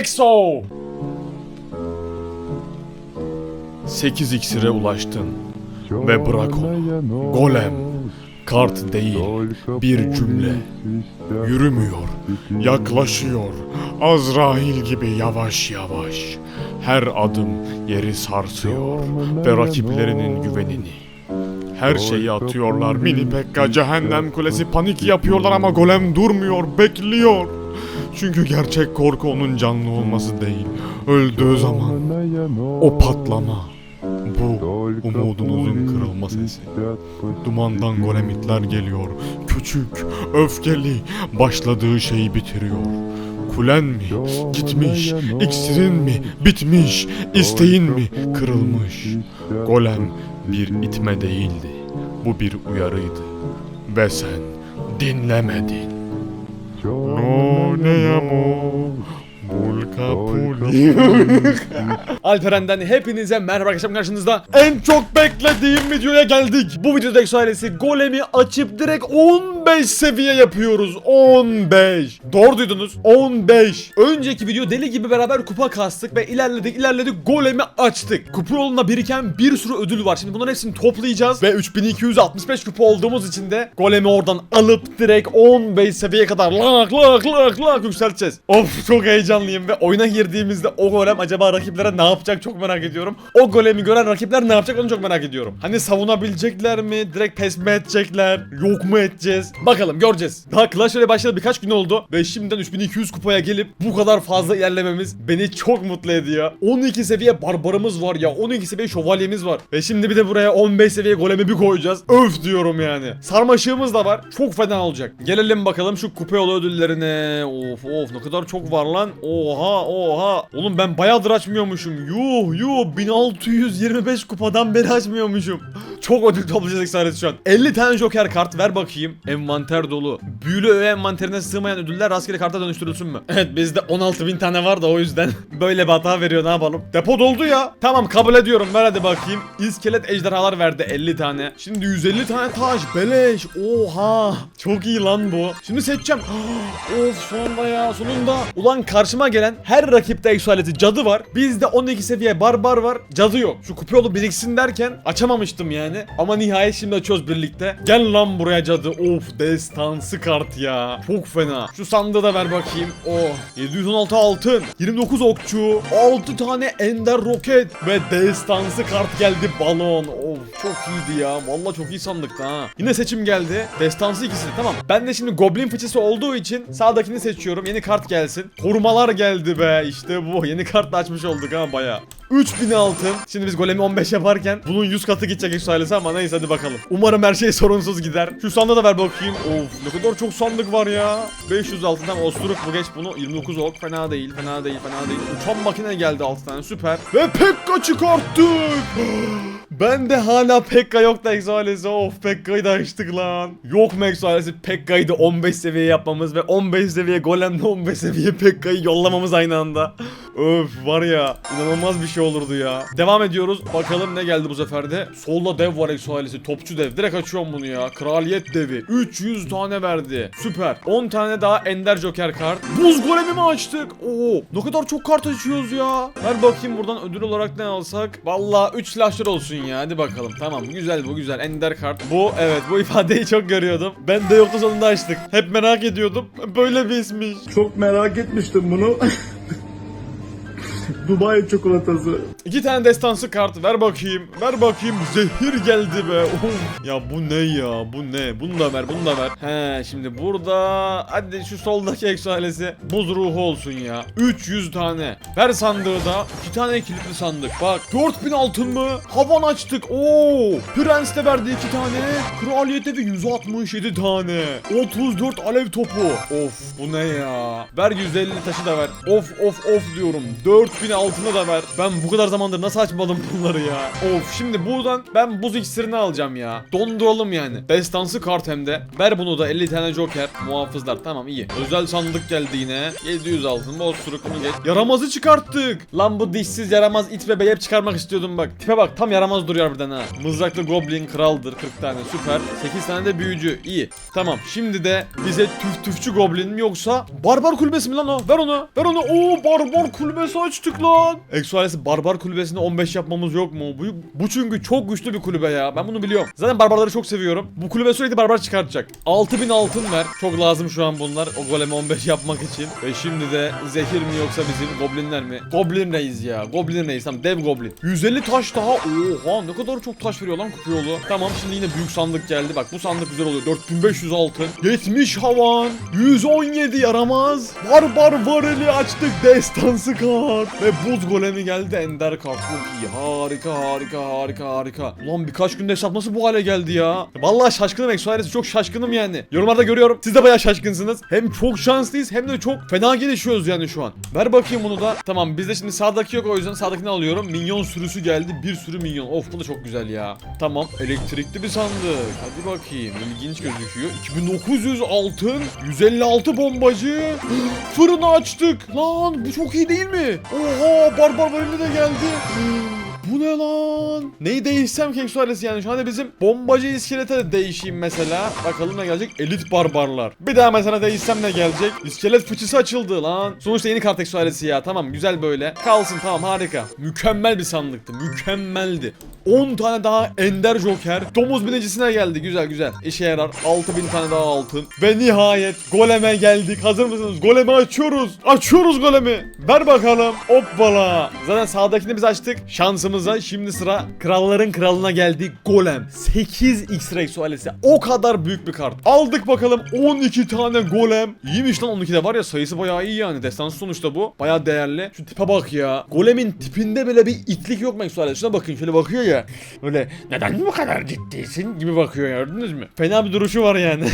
EXO! 8 iksire ulaştın. Ve bırak onu. Golem. Kart değil. Bir cümle. Yürümüyor. Yaklaşıyor. Azrail gibi yavaş yavaş. Her adım yeri sarsıyor. Ve rakiplerinin güvenini. Her şeyi atıyorlar. Mini Pekka, Cehennem Kulesi panik yapıyorlar ama golem durmuyor, bekliyor. Çünkü gerçek korku onun canlı olması değil. Öldüğü zaman o patlama. Bu umudunuzun kırılma sesi. Dumandan golemitler geliyor. Küçük, öfkeli, başladığı şeyi bitiriyor. Kulen mi? Gitmiş. İksirin mi? Bitmiş. İsteğin mi? Kırılmış. Golem bir itme değildi. Bu bir uyarıydı. Ve sen dinlemedin. No ne amo. Alperen'den hepinize merhaba arkadaşlar karşınızda en çok beklediğim videoya geldik. Bu videoda ailesi golemi açıp direkt 15 seviye yapıyoruz. 15. Doğru duydunuz. 15. Önceki video deli gibi beraber kupa kastık ve ilerledik ilerledik golemi açtık. Kupa yolunda biriken bir sürü ödül var. Şimdi bunların hepsini toplayacağız ve 3265 kupa olduğumuz için de golemi oradan alıp direkt 15 seviyeye kadar lak lak lak lak yükselteceğiz. Of çok heyecanlıyım ve oyuna girdiğimizde o golem acaba rakiplere ne yapacak çok merak ediyorum. O golemi gören rakipler ne yapacak onu çok merak ediyorum. Hani savunabilecekler mi? Direkt pes mi edecekler? Yok mu edeceğiz? Bakalım göreceğiz. Daha Clash Royale başladı birkaç gün oldu ve şimdiden 3200 kupaya gelip bu kadar fazla ilerlememiz beni çok mutlu ediyor. 12 seviye barbarımız var ya 12 seviye şövalyemiz var. Ve şimdi bir de buraya 15 seviye golemi bir koyacağız. Öf diyorum yani. Sarmaşığımız da var. Çok fena olacak. Gelelim bakalım şu kupa yolu ödüllerine. Of of ne kadar çok var lan. Oha oha. Oğlum ben bayağıdır açmıyormuşum. Yuh yuh 1625 kupadan beri açmıyormuşum. Çok ödül toplayacağız eksaret şu an. 50 tane joker kart ver bakayım. Envanter dolu. Büyülü öğe envanterine sığmayan ödüller rastgele karta dönüştürülsün mü? Evet bizde 16.000 tane var da o yüzden böyle bir hata veriyor ne yapalım. Depo doldu ya. Tamam kabul ediyorum ver hadi bakayım. İskelet ejderhalar verdi 50 tane. Şimdi 150 tane taş beleş. Oha. Çok iyi lan bu. Şimdi seçeceğim. of sonunda ya sonunda. Ulan karşıma gelen her rakipte eksualeti cadı var. Bizde 12 seviye barbar var. Cadı yok. Şu yolu biriksin derken açamamıştım yani. Ama nihayet şimdi açıyoruz birlikte. Gel lan buraya cadı. Of destansı kart ya. Çok fena. Şu sandığı da ver bakayım. Oh 716 altın. 29 okçu. 6 tane ender roket. Ve destansı kart geldi balon. Of çok iyiydi ya. Vallahi çok iyi sandıktı ha. Yine seçim geldi. Destansı ikisi. Tamam. Ben de şimdi goblin fıçısı olduğu için sağdakini seçiyorum. Yeni kart gelsin. Korumalar geldi be. İşte bu. Yeni kart da açmış olduk ha baya. 3000 altın. Şimdi biz golemi 15 yaparken bunun 100 katı gidecek Exo ailesi ama neyse hadi bakalım. Umarım her şey sorunsuz gider. Şu sandığı da ver bakayım. Of ne kadar çok sandık var ya. 500 altın tamam osturuk bu geç bunu. 29 ok fena değil fena değil fena değil. Uçan makine geldi 6 tane süper. Ve Pekka çıkarttık. Ben de hala Pekka yok da Exo ailesi. Of Pekka'yı da açtık lan. Yok mu Exo ailesi Pekka'yı da 15 seviye yapmamız ve 15 seviye golemle 15 seviye Pekka'yı yollamamız aynı anda. Öf var ya inanılmaz bir şey olurdu ya. Devam ediyoruz. Bakalım ne geldi bu sefer de. Solda dev var Exo ailesi. Topçu dev. Direkt açıyorum bunu ya. Kraliyet devi. 300 tane verdi. Süper. 10 tane daha ender joker kart. Buz golemi mi açtık? Oo. Ne kadar çok kart açıyoruz ya. Ver bakayım buradan ödül olarak ne alsak. Valla 3 slasher olsun ya. Hadi bakalım. Tamam güzel bu güzel. Ender kart. Bu evet bu ifadeyi çok görüyordum. Ben de yoktu sonunda açtık. Hep merak ediyordum. Böyle bir ismiş. Çok merak etmiştim bunu. Dubai çikolatası. İki tane destansı kart ver bakayım. Ver bakayım. Zehir geldi be. Ya bu ne ya? Bu ne? Bunu da ver, bunu da ver. He şimdi burada hadi şu soldaki eksualesi buz ruhu olsun ya. 300 tane. Ver sandığı da. iki tane kilitli sandık. Bak 4000 altın mı? Havan açtık. Oo! Prens de verdi iki tane. Kraliyete bir 167 tane. 34 alev topu. Of bu ne ya? Ver 150 taşı da ver. Of of of diyorum. 4000 altını da ver. Ben bu kadar zamandır nasıl açmadım bunları ya. Of şimdi buradan ben buz iksirini alacağım ya. Donduralım yani. Destansı kart hem de. Ver bunu da 50 tane joker. Muhafızlar tamam iyi. Özel sandık geldi yine. 700 altın. Boz suruk bunu geç. Yaramazı çıkarttık. Lan bu dişsiz yaramaz it bebeği hep çıkarmak istiyordum bak. Tipe bak tam yaramaz duruyor harbiden ha. Mızraklı goblin kraldır 40 tane süper. 8 tane de büyücü iyi. Tamam şimdi de bize tüf tüfçü goblin mi yoksa barbar kulübesi mi lan o? Ver onu. Ver onu. Oo barbar kulübesi açtık lan. Eksualesi barbar kulübesinde 15 yapmamız yok mu? Bu, bu çünkü çok güçlü bir kulübe ya. Ben bunu biliyorum. Zaten barbarları çok seviyorum. Bu kulübe sürekli barbar çıkartacak. 6000 altın ver. Çok lazım şu an bunlar. O golemi 15 yapmak için. Ve şimdi de zehir mi yoksa bizim goblinler mi? Goblin reis ya. Goblin reis. Tamam dev goblin. 150 taş daha. Oha ne kadar çok taş veriyor lan kupa yolu. Tamam şimdi yine büyük sandık geldi. Bak bu sandık güzel oluyor. 4500 altın. 70 havan. 117 yaramaz. Barbar varili açtık. Destansı kart. Ve buz golemi geldi. Ender iyi. Harika harika harika harika. Ulan birkaç günde hesap nasıl bu hale geldi ya? Vallahi şaşkınım Exoales'i çok şaşkınım yani. Yorumlarda görüyorum. Siz de bayağı şaşkınsınız. Hem çok şanslıyız hem de çok fena gelişiyoruz yani şu an. Ver bakayım bunu da. Tamam bizde şimdi sağdaki yok o yüzden sağdakini alıyorum. Minyon sürüsü geldi. Bir sürü minyon. Of bu da çok güzel ya. Tamam elektrikli bir sandık. Hadi bakayım. İlginç gözüküyor. 2900 altın. 156 bombacı. Fırını açtık. Lan bu çok iyi değil mi? Oha barbar varili de geldi. Bu ne lan? Neyi değişsem ki Exualesi yani şu anda bizim bombacı iskelete de değişeyim mesela. Bakalım ne gelecek? Elit barbarlar. Bir daha mesela değişsem ne gelecek? İskelet fıçısı açıldı lan. Sonuçta yeni kart Exualesi ya. Tamam güzel böyle. Kalsın tamam harika. Mükemmel bir sandıktı. Mükemmeldi. 10 tane daha ender joker. Domuz binicisine geldi. Güzel güzel. İşe yarar. 6000 tane daha altın. Ve nihayet goleme geldik. Hazır mısınız? Golemi açıyoruz. Açıyoruz golemi. Ver bakalım. Hoppala. Zaten sağdakini biz açtık. Şansımıza şimdi sıra kralların kralına geldi. Golem. 8 X-Ray sualesi. O kadar büyük bir kart. Aldık bakalım 12 tane golem. İyiymiş lan 12 de var ya sayısı bayağı iyi yani. Destansı sonuçta bu. Bayağı değerli. Şu tipe bak ya. Golemin tipinde bile bir itlik yok mu sualesi. Şuna bakın şöyle bakıyor ya. Böyle neden bu kadar ciddisin gibi bakıyor ya gördünüz mü? Fena bir duruşu var yani.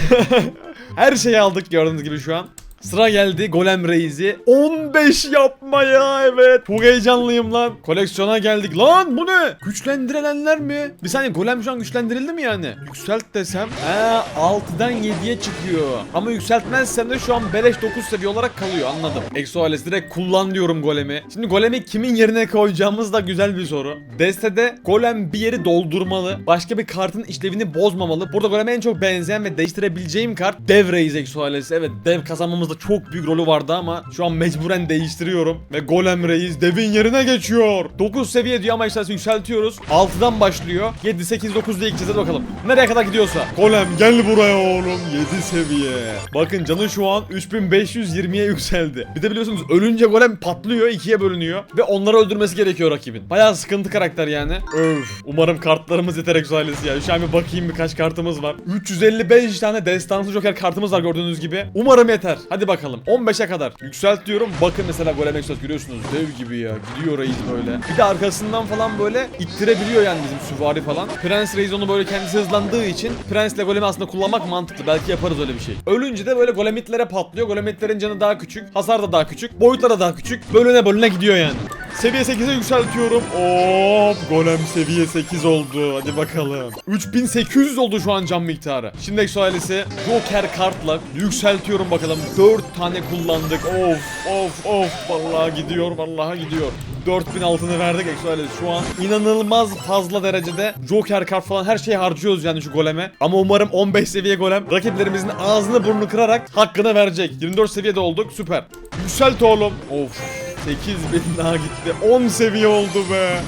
Her şeyi aldık gördüğünüz gibi şu an. Sıra geldi Golem Reis'i 15 yapmaya evet. Çok heyecanlıyım lan. Koleksiyona geldik. Lan bu ne? Güçlendirilenler mi? Bir saniye Golem şu an güçlendirildi mi yani? Yükselt desem. He 6'dan 7'ye çıkıyor. Ama yükseltmezsem de şu an beleş 9 seviye olarak kalıyor anladım. Exoales direkt kullan diyorum Golem'i. Şimdi Golem'i kimin yerine koyacağımız da güzel bir soru. Destede Golem bir yeri doldurmalı. Başka bir kartın işlevini bozmamalı. Burada Golem'e en çok benzeyen ve değiştirebileceğim kart Dev Reis Exoales. Evet dev kazanmamızda çok büyük rolü vardı ama şu an mecburen değiştiriyorum. Ve Golem Reis devin yerine geçiyor. 9 seviye diyor ama işte yükseltiyoruz. 6'dan başlıyor. 7, 8, 9 diye gideceğiz bakalım. Nereye kadar gidiyorsa. Golem gel buraya oğlum. 7 seviye. Bakın canı şu an 3520'ye yükseldi. Bir de biliyorsunuz ölünce golem patlıyor ikiye bölünüyor. Ve onları öldürmesi gerekiyor rakibin. Bayağı sıkıntı karakter yani. Öf. Umarım kartlarımız yeter Exoalesi ya. Şu an bir bakayım birkaç kartımız var. 355 tane destansı joker kartımız var gördüğünüz gibi. Umarım yeter. Hadi bakalım. 15'e kadar. Yükselt diyorum. Bakın mesela golem Exoalesi görüyorsunuz. Dev gibi ya. Gidiyor reis böyle. Bir de arkasından falan böyle ittirebiliyor yani bizim süvari falan. Prens Reis onu böyle kendisi hızlandığı için Prens'le golemi aslında kullanmak mantıklı. Belki yaparız öyle bir şey. Ölünce de böyle golemitlere patlıyor. Golemitlerin canı daha küçük. Hasar da daha küçük. Boyutları da daha küçük. Bölüne bölüne gidiyor yani. Seviye 8'e yükseltiyorum. Hop golem seviye 8 oldu. Hadi bakalım. 3800 oldu şu an can miktarı. Şimdi Exo ailesi Joker kartla yükseltiyorum bakalım. 4 tane kullandık. Of of of. Vallahi gidiyor vallahi gidiyor. 4000 altını verdik Exo ailesi. Şu an inanılmaz fazla derecede Joker kart falan her şeyi harcıyoruz yani şu goleme. Ama umarım 15 seviye golem rakiplerimizin ağzını burnunu kırarak hakkını verecek. 24 seviyede olduk. Süper. Yükselt oğlum. Of. 8000 daha gitti. 10 seviye oldu be.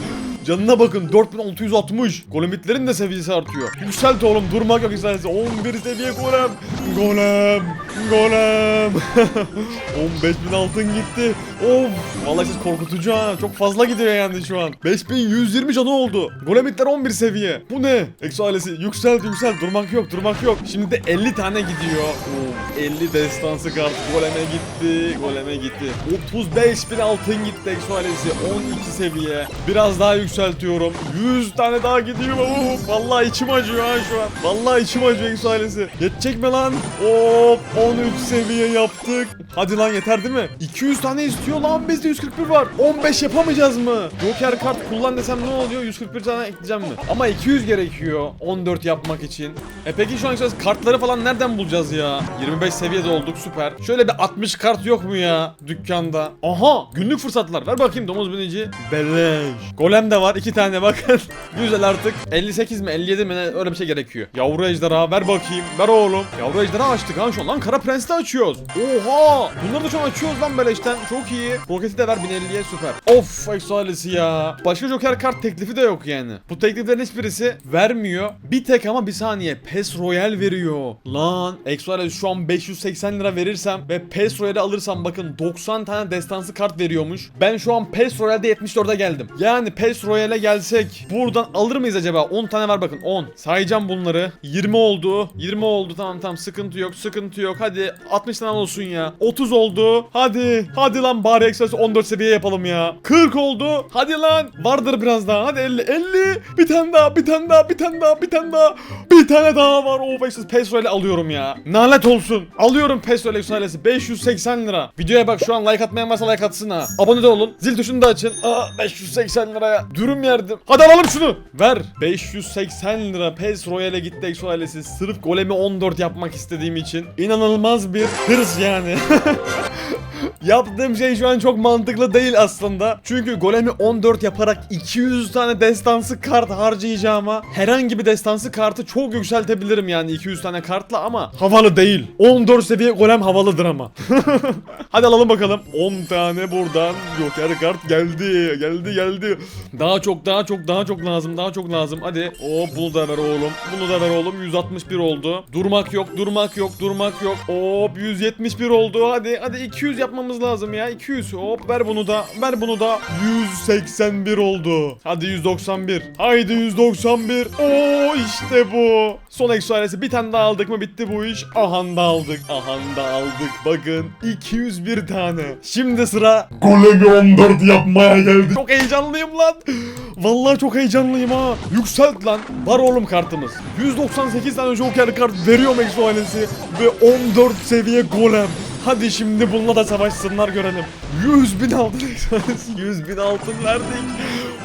Canına bakın 4660. Golemitlerin de seviyesi artıyor. Yükselt oğlum durmak yok istersen. 11 seviye golem. Golem. Golem. 15000 altın gitti. Of. Vallahi siz korkutucu ha. Çok fazla gidiyor yani şu an. 5120 canı oldu. Golemitler 11 seviye. Bu ne? Exo ailesi yükselt yükselt. Durmak yok durmak yok. Şimdi de 50 tane gidiyor. Of. 50 destansı kart. Goleme gitti. Goleme gitti. 35 bin altın gitti Exo ailesi. 12 seviye. Biraz daha yükselt yükseltiyorum. 100 tane daha gidiyor. Of, vallahi içim acıyor ha şu an. Vallahi içim acıyor Exo ailesi. Yetecek mi lan? Hop 13 seviye yaptık. Hadi lan yeter değil mi? 200 tane istiyor lan bizde 141 var. 15 yapamayacağız mı? Joker kart kullan desem ne oluyor? 141 tane ekleyeceğim mi? Ama 200 gerekiyor 14 yapmak için. E peki şu an işte kartları falan nereden bulacağız ya? 25 seviyede olduk süper. Şöyle bir 60 kart yok mu ya dükkanda? Aha günlük fırsatlar. Ver bakayım domuz binici. Beleş. Golem de var iki tane bakın. Güzel artık. 58 mi 57 mi öyle bir şey gerekiyor. Yavru ejderha ver bakayım. Ver oğlum. Yavru ejderha açtık ha şu an. Lan kara prensi de açıyoruz. Oha. Bunları da şu an açıyoruz lan beleşten. Çok iyi. Roketi de ver 1050'ye süper. Of eksualesi ya. Başka joker kart teklifi de yok yani. Bu tekliflerin hiçbirisi vermiyor. Bir tek ama bir saniye. PES Royal veriyor. Lan eksualesi şu an 580 lira verirsem ve PES Royal'i alırsam bakın 90 tane destansı kart veriyormuş. Ben şu an PES Royal'de 74'e geldim. Yani PES Royal'e gelsek buradan alır mıyız acaba? 10 tane var bakın 10. Sayacağım bunları. 20 oldu. 20 oldu tamam tamam sıkıntı yok sıkıntı yok. Hadi 60 tane olsun ya. 30 oldu. Hadi. Hadi lan bari ekstrası 14 seviye yapalım ya. 40 oldu. Hadi lan. Vardır biraz daha. Hadi 50. 50. Bir tane daha. Bir tane daha. Bir tane daha. Bir tane daha. Bir tane daha var. Of ekstrası PES Royal'i alıyorum ya. Nalet olsun. Alıyorum PES Royal ekstrası 580 lira. Videoya bak şu an like atmayan varsa like atsın ha. Abone de olun. Zil tuşunu da açın. Aa 580 liraya. Dürüm yerdim. Hadi alalım şunu. Ver. 580 lira PES Royal'e gitti Exo ailesi. Sırf golemi 14 yapmak istediğim için. İnanılmaz bir hırs yani. Yaptığım şey şu an çok mantıklı değil aslında. Çünkü golemi 14 yaparak 200 tane destansı kart harcayacağıma herhangi bir destansı kartı çok yükseltebilirim yani 200 tane kartla ama havalı değil. 14 seviye golem havalıdır ama. Hadi alalım bakalım. 10 tane buradan Joker kart geldi. Geldi geldi. Daha çok daha çok daha çok lazım. Daha çok lazım. Hadi. Hop bunu da ver oğlum. Bunu da ver oğlum. 161 oldu. Durmak yok. Durmak yok. Durmak yok. Hop 171 oldu. Hadi hadi 200 yapmamız lazım ya. 200. Hop ver bunu da. Ver bunu da. 181 oldu. Hadi 191. Haydi 191. Oo işte bu. Son eksualesi bir tane daha aldık mı bitti bu iş. Ahan da aldık. Ahan da aldık. Bakın 201 tane. Şimdi sıra Golemi 14 yapmaya geldi. çok heyecanlıyım lan. Vallahi çok heyecanlıyım ha. Yükselt lan. Var oğlum kartımız. 198 tane Joker kart veriyor Exo ailesi ve 14 seviye golem. Hadi şimdi bununla da savaşsınlar görelim. 100 bin altın Exo ailesi. 100 bin altın verdik.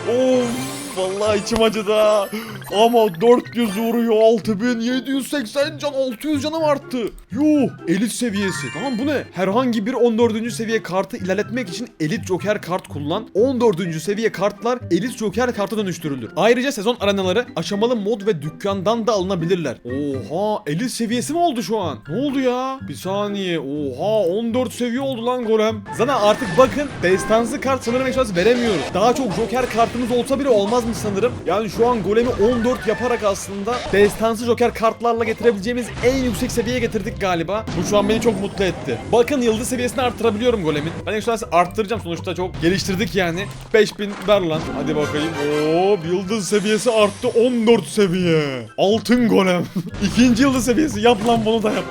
Of. Vallahi içim acıdı ha. Ama 400 vuruyor 6780 can 600 canım arttı. Yuh elit seviyesi. Tamam bu ne? Herhangi bir 14. seviye kartı ilerletmek için elit joker kart kullan. 14. seviye kartlar elit joker karta dönüştürülür. Ayrıca sezon arenaları aşamalı mod ve dükkandan da alınabilirler. Oha elit seviyesi mi oldu şu an? Ne oldu ya? Bir saniye. Oha 14 seviye oldu lan golem. Zaten artık bakın destansı kart sanırım veremiyoruz. Daha çok joker kartımız olsa bile olmaz mı sanırım? Yani şu an golemi 14 yaparak aslında destansı joker kartlarla getirebileceğimiz en yüksek seviyeye getirdik galiba. Bu şu an beni çok mutlu etti. Bakın yıldız seviyesini arttırabiliyorum golemin. Ben ekstrası arttıracağım sonuçta çok geliştirdik yani. 5000 ver lan. Hadi bakayım. Oo yıldız seviyesi arttı 14 seviye. Altın golem. İkinci yıldız seviyesi. Yap lan bunu da yap.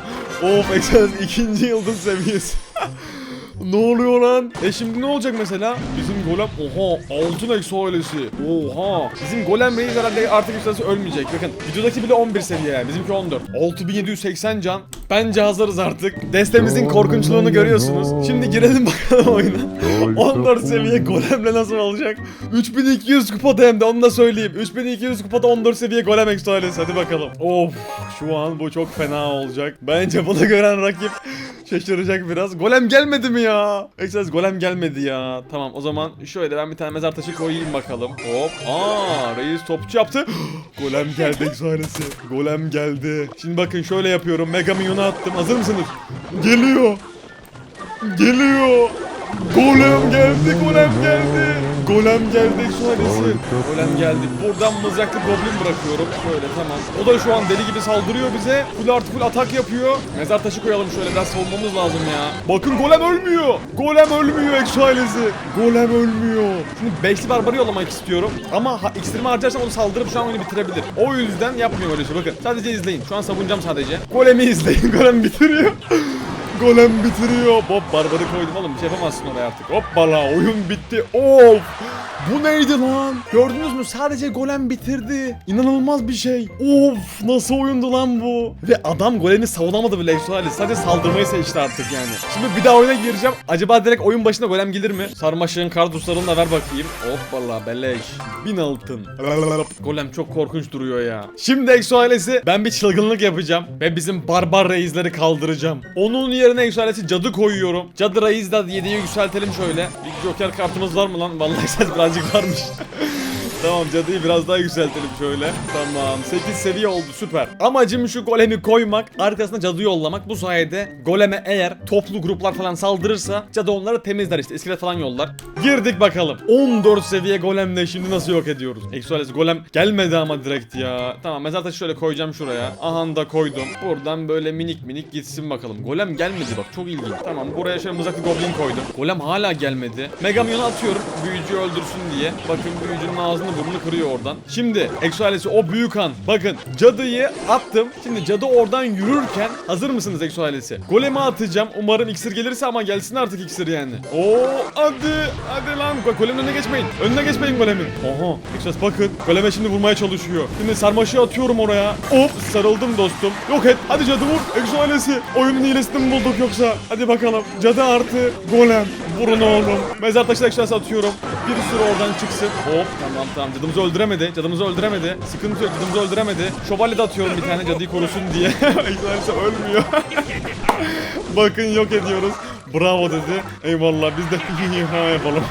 Of ekstrası ikinci yıldız seviyesi. Ne oluyor lan? E şimdi ne olacak mesela? Bizim golem oha altın ekso ailesi. Oha. Bizim golem reis herhalde artık yükselsi ölmeyecek. Bakın videodaki bile 11 seviye yani. Bizimki 14. 6780 can. Bence hazırız artık. Destemizin korkunçluğunu görüyorsunuz. Şimdi girelim bakalım oyuna. 14 seviye golemle nasıl olacak? 3200 kupada hem de onu da söyleyeyim. 3200 kupada 14 seviye golem ekso ailesi. Hadi bakalım. Of şu an bu çok fena olacak. Bence bunu gören rakip şaşıracak biraz. Golem gelmedi mi ya? Express golem gelmedi ya. Tamam o zaman şöyle ben bir tane mezar taşı koyayım bakalım. Hop. Aa reis topçu yaptı. golem geldi Express'i. Golem geldi. Şimdi bakın şöyle yapıyorum. Mega minyonu attım. Hazır mısınız? Geliyor. Geliyor. Golem geldi, golem geldi. Golem geldi Express'i. Golem geldi. Buradan mızraklı goblin bırakıyorum. Şöyle tamam. O da şu an deli gibi saldırıyor bize. Full artı full atak yapıyor. Mezar taşı koyalım şöyle biraz savunmamız lazım ya. Bakın golem ölmüyor. Golem ölmüyor ailesi. Golem ölmüyor. Şimdi beşli barbarı yollamak istiyorum. Ama ha, iksirimi harcarsam onu saldırıp şu an oyunu bitirebilir. O yüzden yapmıyorum öyle şey. Bakın sadece izleyin. Şu an savunacağım sadece. Golemi izleyin. Golem bitiriyor. Golem bitiriyor. Hop barbarı koydum oğlum bir şey yapamazsın oraya artık. Hoppala oyun bitti. Of. Bu neydi lan? Gördünüz mü? Sadece golem bitirdi. İnanılmaz bir şey. Of nasıl oyundu lan bu? Ve adam golemi savunamadı bile Exoali. Sadece saldırmayı seçti artık yani. Şimdi bir daha oyuna gireceğim. Acaba direkt oyun başında golem gelir mi? Sarmaşığın karduslarını da ver bakayım. Hoppala beleş. Bin altın. Golem çok korkunç duruyor ya. Şimdi Exo ailesi ben bir çılgınlık yapacağım. Ve bizim barbar reisleri kaldıracağım. Onun yerine Exo ailesi cadı koyuyorum. Cadı reis de 7'ye yükseltelim şöyle. Bir joker kartımız var mı lan? Vallahi ses birazcık varmış. Tamam cadıyı biraz daha yükseltelim şöyle. Tamam 8 seviye oldu süper. Amacım şu golemi koymak arkasına cadı yollamak. Bu sayede goleme eğer toplu gruplar falan saldırırsa cadı onları temizler işte iskelet falan yollar. Girdik bakalım. 14 seviye golemle şimdi nasıl yok ediyoruz? Exoales golem gelmedi ama direkt ya. Tamam mezar taşı şöyle koyacağım şuraya. Aha da koydum. Buradan böyle minik minik gitsin bakalım. Golem gelmedi bak çok ilginç. Tamam buraya şöyle mızraklı goblin koydum. Golem hala gelmedi. Megamyon'u atıyorum büyücüyü öldürsün diye. Bakın büyücünün ağzını burnunu kırıyor oradan. Şimdi Exo ailesi o büyük an. Bakın cadıyı attım. Şimdi cadı oradan yürürken hazır mısınız Exo ailesi? Golemi atacağım. Umarım iksir gelirse ama gelsin artık iksir yani. Oo hadi hadi lan. Golemin önüne geçmeyin. Önüne geçmeyin golemin. Oha. Exo bakın. Goleme şimdi vurmaya çalışıyor. Şimdi sarmaşığı atıyorum oraya. Hop sarıldım dostum. Yok et. Hadi cadı vur. Exo ailesi. Oyunun iyilesini mi bulduk yoksa? Hadi bakalım. Cadı artı golem. Vurun oğlum. Mezar taşı Exo atıyorum. Bir sürü oradan çıksın. Hop tamam tamam. Cadımızı öldüremedi. Cadımızı öldüremedi. Sıkıntı yok. Cadımızı öldüremedi. Şövalye de atıyorum bir tane cadıyı korusun diye. Ailesi ölmüyor. Bakın yok ediyoruz. Bravo dedi. Eyvallah biz de yapalım.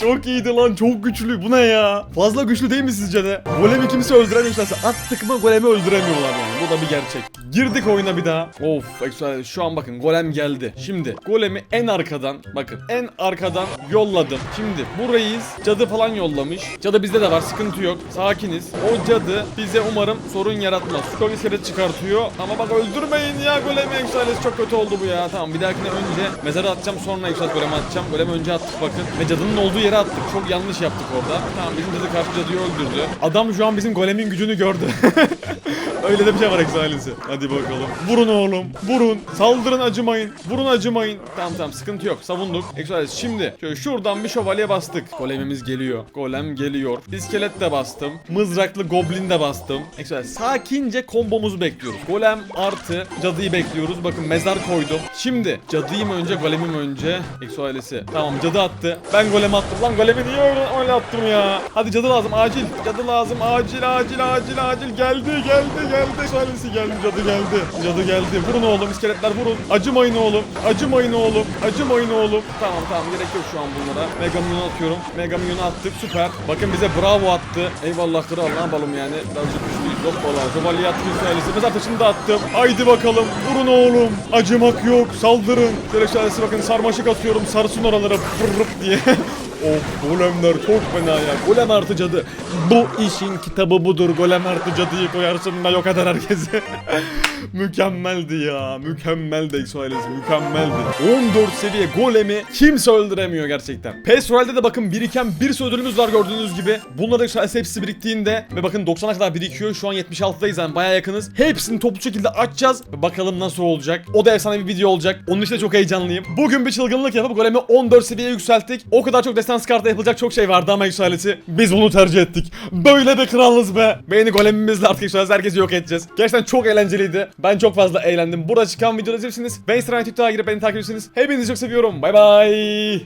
Çok iyiydi lan çok güçlü bu ne ya? Fazla güçlü değil mi sizce de? Golemi kimse öldüremiyor işte. Attık mı golemi öldüremiyorlar yani. Bu da bir gerçek. Girdik oyuna bir daha. Of ekstra şu an bakın golem geldi. Şimdi golemi en arkadan bakın en arkadan yolladım. Şimdi bu reis cadı falan yollamış. Cadı bizde de var sıkıntı yok. Sakiniz. O cadı bize umarım sorun yaratmaz. İskelet çıkartıyor. Ama bak öldürmeyin ya golemi ekstralesi çok kötü oldu bu ya. Tamam bir dahakine önce mezara atacağım sonra ekstralet golemi atacağım. Golemi önce attık bakın. Ve cadının olduğu yere attık. Çok yanlış yaptık orada. Tamam bizim cadı karşı cadıyı öldürdü. Adam şu an bizim golemin gücünü gördü. Öyle de bir şey var ekstralesi. Hadi bakalım. Vurun oğlum. Vurun. Saldırın acımayın. Vurun acımayın. Tamam tamam sıkıntı yok. Savunduk. Ekstralesi şimdi şöyle şuradan bir şövalye bastık. Golemimiz geliyor. Golem geliyor. İskelet de bastım. Mızraklı goblin de bastım. Ekstralesi sakince kombomuzu bekliyoruz. Golem artı cadıyı bekliyoruz. Bakın mezar koydum. Şimdi cadıyı mı önce golemi mi önce? Ailesi. Tamam cadı attı. Ben golem attım. Lan golemi niye öyle, öyle attım ya? Hadi cadı lazım acil. Cadı lazım acil acil acil acil. Geldi geldi geldi. Ekso ailesi geldi. Cadı geldi. Cadı geldi. Vurun oğlum iskeletler vurun. Acımayın oğlum. Acımayın oğlum. Acımayın oğlum. Tamam tamam gerek yok şu an bunlara. Mega Minyon'u atıyorum. Mega Minyon'u attık süper. Bakın bize bravo attı. Eyvallah kral ne yapalım yani. Birazcık güçlüyüz. Yok valla. Şövalye attı ailesi. Mezar taşını da attım. Haydi bakalım. Vurun oğlum. Acımak yok. Saldırın. Şöyle şöyle bakın sarmaşık atıyorum. Sarsın oralara. Fırrıp diye. Of golemler çok fena ya. Golem artı cadı. Bu işin kitabı budur. Golem artı cadıyı koyarsın da yok eder herkesi. Mükemmeldi ya. Mükemmeldi Exo ailesi. Mükemmeldi. 14 seviye golemi kimse öldüremiyor gerçekten. PES de bakın biriken bir sürü ödülümüz var gördüğünüz gibi. Bunların Exo hepsi biriktiğinde ve bakın 90'a kadar birikiyor. Şu an 76'dayız yani baya yakınız. Hepsini toplu şekilde açacağız. Bakalım nasıl olacak. O da efsane bir video olacak. Onun için de çok heyecanlıyım. Bugün bir çılgınlık yapıp golemi 14 seviyeye yükselttik. O kadar çok destans kartı yapılacak çok şey vardı ama ailesi biz bunu tercih ettik. Böyle de kralız be. Beğeni golemimizle artık ailesi herkesi yok edeceğiz. Gerçekten çok eğlenceliydi. Ben çok fazla eğlendim. Burada çıkan videoları izlersiniz. Ben Instagram TikTok'a girip beni takip edersiniz. Hepinizi çok seviyorum. Bay bay.